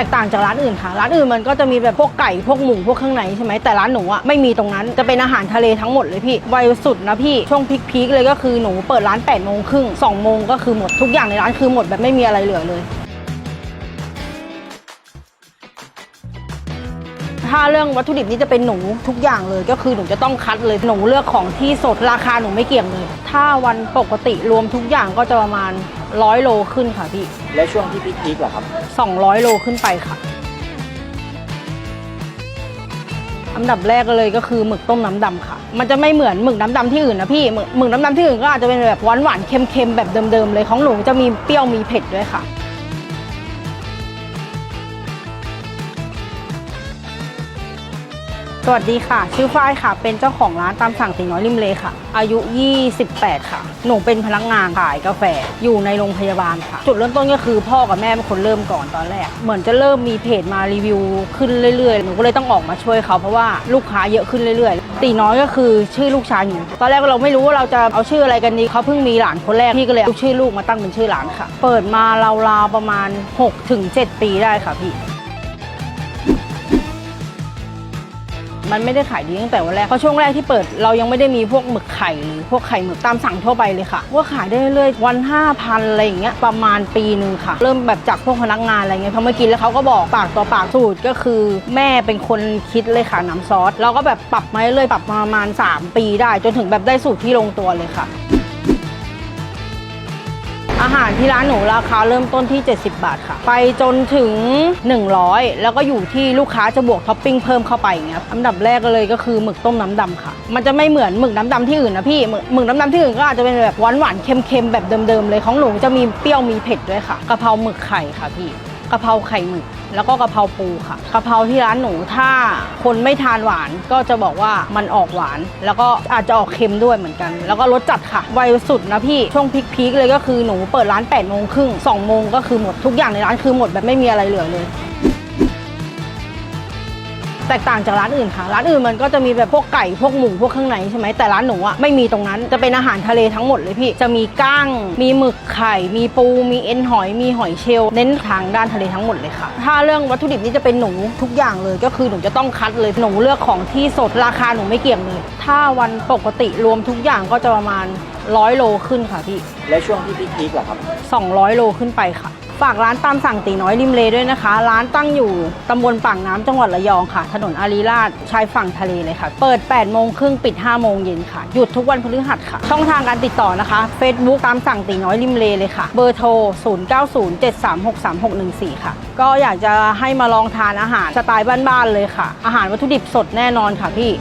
ตกต่างจากร้านอื่นค่ะ ร้านอื่นมันก็จะมีแบบพวกไก่พวกหมูพวกเครื่องในใช่ไหมแต่ร้านหนูอะไม่มีตรงนั้นจะเป็นอาหารทะเลทั้งหมดเลยพี่ไวสุดนะพี่ช่วงพีคๆเลยก็คือหนูเปิดร้าน8ปดโมงครึ่งสองโมงก็คือหมดทุกอย่างในร้านคือหมดแบบไม่มีอะไรเหลือเลย ถ้าเรื่องวัตถุดิบนี่จะเป็นหนูทุกอย่างเลย ก็คือหนูจะต้องคัดเลยหนูเลือกของที่สดราคาหนูไม่เกี่ยงเลย ถ้าวันปกติรวมทุกอย่างก็จะประมาณร้อยโลขึ้นค่ะพี่และช่วงที่พีคๆเหรอครับ 200 โลขึ้นไปค่ะ อันดับแรกเลยก็คือหมึกต้มน้ำดำค่ะ มันจะไม่เหมือนหมึกน้ำดำที่อื่นนะพี่หมึกหมึกน้ำดำที่อื่นก็อาจจะเป็นแบบหวานหวานๆเค็มๆแบบเดิมๆเลยของหนูจะมีเปรี้ยวมีเผ็ดด้วยค่ะ สวัสดีค่ะ ชื่อฝ้ายค่ะ เป็นเจ้าของร้านตามสั่งตีน้อยริมเลค่ะ อายุ 28 ค่ะ หนูเป็นพนักงานขายกาแฟ อยู่ในโรงพยาบาลค่ะ จุดเริ่มต้นก็คือพ่อกับแม่เป็นคนเริ่มก่อนตอนแรก เหมือนจะเริ่มมีเพจมารีวิวขึ้นเรื่อยๆ หนูก็เลยต้องออกมาช่วยเขาเพราะว่าลูกค้าเยอะขึ้นเรื่อยๆ ตีน้อยก็คือชื่อลูกชายหนู ตอนแรกเราไม่รู้ว่าเราจะเอาชื่ออะไรกันดีเขาเพิ่งมีหลานคนแรกพี่ก็เลยเอาชื่อลูกมาตั้งเป็นชื่อหลานค่ะ เปิดมาราวๆประมาณ 6-7 ปีได้ค่ะพี่ มันไม่ได้ขายดีตั้งแต่วันแรก เพราะช่วงแรกที่เปิดเรายังไม่ได้มีพวกหมึกไข่หรือพวกไข่หมึกตามสั่งทั่วไปเลยค่ะว่าขายได้เรื่อยๆวัน5,000อะไรอย่างเงี้ยประมาณปีหนึ่งค่ะ เริ่มแบบจากพวกพนักงานอะไรเงี้ยพอมากินแล้วเขาก็บอกปากต่อปากสูตรก็คือ แม่เป็นคนคิดเลยค่ะน้ำซอสเราก็แบบปรับมาเรื่อยๆปรับมาประมาณ 3 ปีได้ จนถึงแบบได้สูตรที่ลงตัวเลยค่ะ หารที่ร้านหนูราคาเริ่มต้นที่ 70 บาทค่ะ ไปจนถึง 100 แล้วก็อยู่ที่ลูกค้าจะบวกท็อปปิ้งเพิ่มเข้าไปอย่างเงี้ยอันดับแรกเลยก็คือหมึกต้มน้ำดำค่ะ มันจะไม่เหมือนหมึกน้ำดำที่อื่นนะพี่หมึกหมึกน้ำดำที่อื่นก็อาจจะเป็นแบบหวานหวานๆเค็มๆแบบเดิมๆเลยของหนูจะมีเปรี้ยวมีเผ็ดด้วยค่ะกะเพราหมึกไข่ค่ะพี่ กะเพราไข่หมึก แล้วก็กะเพราปูค่ะกะเพราที่ร้านหนูถ้าคนไม่ทานหวานก็จะบอกว่ามันออกหวาน แล้วก็อาจจะออกเค็มด้วยเหมือนกัน แล้วก็รสจัดค่ะไวสุดนะพี่ช่วงพีคๆเลยก็คือหนูเปิดร้าน8ปดโมงครึ่งสองโมงก็คือหมดทุกอย่างในร้านคือหมดแบบไม่มีอะไรเหลือเลย แตกต่างจากร้านอื่นค่ะ ร้านอื่นมันก็จะมีแบบพวกไก่พวกหมูพวกเครื่องในใช่ไหมแต่ร้านหนูอะไม่มีตรงนั้น จะเป็นอาหารทะเลทั้งหมดเลยพี่ จะมีก้าง มีหมึกไข่ มีปู มีเอ็นหอย มีหอยเชลล์เน้นทางด้านทะเลทั้งหมดเลยค่ะ ถ้าเรื่องวัตถุดิบนี่จะเป็นหนูทุกอย่างเลย ก็คือหนูจะต้องคัดเลย หนูเลือกของที่สดราคาหนูไม่เกี่ยงเลย ถ้าวันปกติรวมทุกอย่างก็จะประมาณร้อยโลขึ้นค่ะพี่ และช่วงที่พีคๆเหรอครับ 200 โลขึ้นไปค่ะ ฝากร้านตามสั่งตีน้อยริมเลด้วยนะคะ ร้านตั้งอยู่ตำบลปากน้ำจังหวัดระยองค่ะ ถนนอารีราชชายฝั่งทะเลเลยค่ะ เปิด 8 โมงครึ่งปิด 5 โมงเย็นค่ะ หยุดทุกวันพฤหัสค่ะ ช่องทางการติดต่อนะคะ Facebook ตามสั่งตีน้อยริมเลเลยค่ะ เบอร์โทร 0907363614 ค่ะ ก็อยากจะให้มาลองทานอาหารสไตล์บ้านๆเลยค่ะ อาหารวัตถุดิบสดแน่นอนค่ะพี่